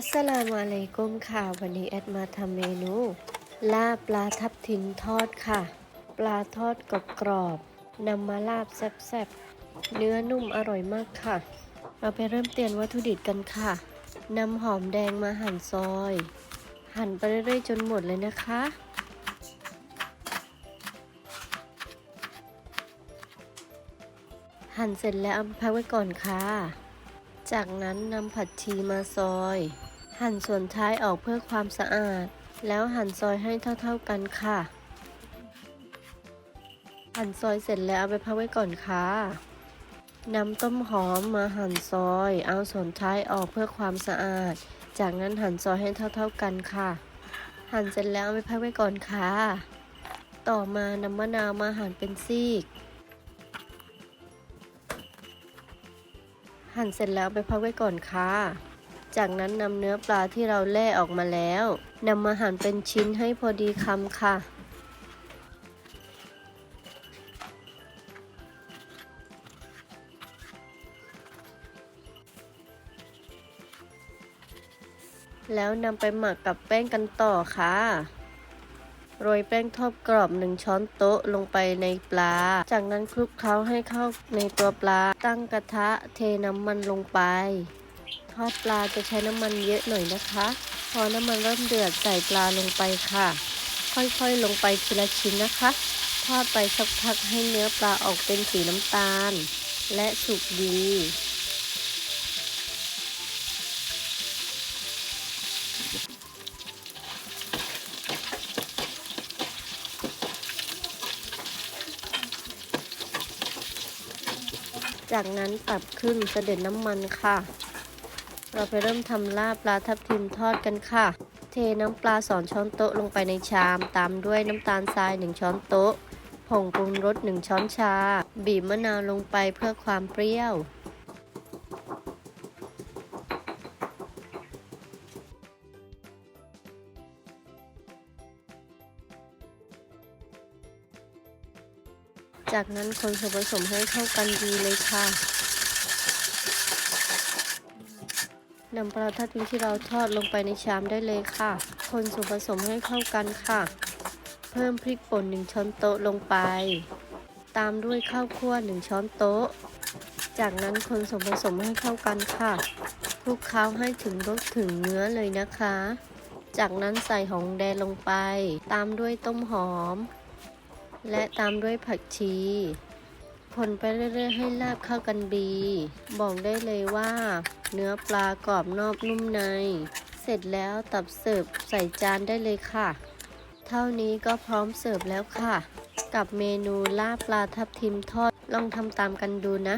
อัสสลามุอะลัยกุมค่ะ วันนี้แอดมาทำเมนู ลาบปลาทับทิมทอดค่ะ ปลาทอดกรอบกรอบๆนำมาลาบแซ่บๆ เนื้อนุ่มอร่อยมากค่ะ เราไปเริ่มเตรียมวัตถุดิบกันค่ะนำหอมแดงมาหั่นซอย หั่นไปเรื่อยๆจนหมดเลยนะคะหั่นเสร็จแล้วเอาพักไว้ก่อนค่ะ จากนั้นนำผักชีมาซอย หั่นส่วนท้ายออกเพื่อความสะอาด แล้วหั่นซอยให้เท่าๆกันค่ะ หั่นซอยเสร็จแล้วเอาไปพักไว้ก่อนค่ะนำต้มหอมมาหั่นซอย เอาส่วนท้ายออกเพื่อความสะอาด จากนั้นหั่นซอยให้เท่าๆกันค่ะ หั่นเสร็จแล้วเอาไปพักไว้ก่อนค่ะ ต่อมานำมะนาวมาหั่นเป็นซีก หั่นเสร็จแล้วไปพักไว้ก่อนค่ะ จากนั้นนำเนื้อปลาที่เราแล่ออกมาแล้วนำมาหั่นเป็นชิ้นให้พอดีคำค่ะ แล้วนำไปหมักกับแป้งกันต่อค่ะโรยแป้งทอดกรอบหนึ่งช้อนโต๊ะลงไปในปลา จากนั้นคลุกเคล้าให้เข้าในตัวปลา ตั้งกระทะเทน้ำมันลงไป อดปลาจะใช้น้ำมันเยอะหน่อยนะคะ พอน้ำมันเริ่มเดือดใส่ปลาลงไปค่ะ ค่อยๆลงไปทีละชิ้นนะคะ ทอดไปสักพักให้เนื้อปลาออกเป็นสีน้ำตาล และสุกดีจากนั้นปรับขึ้นเสด็จน้ำมันค่ะ เราไปเริ่มทำลาบปลาทับทิมทอดกันค่ะ เทน้ำปลาสองช้อนโต๊ะลงไปในชาม ตามด้วยน้ำตาลทราย1ช้อนโต๊ะ ผงปรุงรส1ช้อนชา บีบมะนาวลงไปเพื่อความเปรี้ยว จากนั้นคนส่วนผสมให้เข้ากันดีเลยค่ะ นำปลาทับทิมที่เราทอดลงไปในชามได้เลยค่ะ คนส่วนผสมให้เข้ากันค่ะ เพิ่มพริกป่น 1 ช้อนโต๊ะลงไป ตามด้วยข้าวคั่ว 1 ช้อนโต๊ะ จากนั้นคนส่วนผสมให้เข้ากันค่ะคลุกเคล้าให้ถึงรสถึงเนื้อเลยนะคะ จากนั้นใส่หอมแดงลงไป ตามด้วยต้มหอม และตามด้วยผักชี คนไปเรื่อยๆให้ลาบเข้ากันดี บอกได้เลยว่า เนื้อปลากรอบนอกนุ่มใน เสร็จแล้วตับเสิร์ฟใส่จานได้เลยค่ะ เท่านี้ก็พร้อมเสิร์ฟแล้วค่ะ กับเมนูลาบปลาทับทิมทอดลองทำตามกันดูนะ